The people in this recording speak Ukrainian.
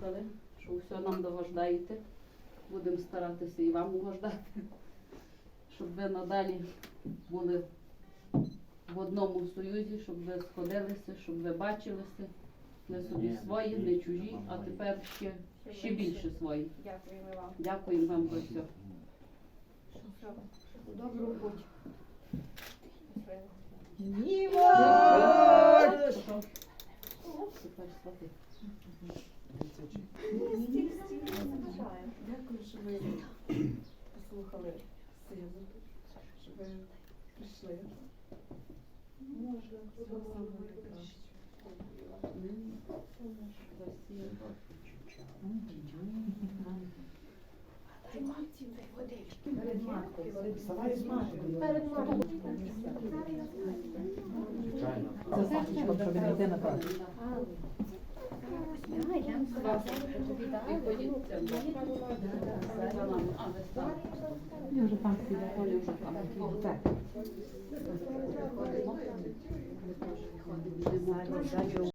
вислухали, що все нам догождаєте. Будемо старатися і вам угождати, щоб ви надалі були в одному союзі, щоб ви сходилися, щоб ви бачилися. Ми собі свої, не чужі, а тепер ще, ще більше свої. Дякуємо вам. Дякуємо вам за все. Добру путь. Тепер свати. Дякую, що ви послухали сину, що ви прийшли. Можна, всього самого. Перед маткою. Перед маткою. Це Сашечко, що на базу. І ходіть. Я вже там сидять. Оля вже там. Так. Теж виходимо.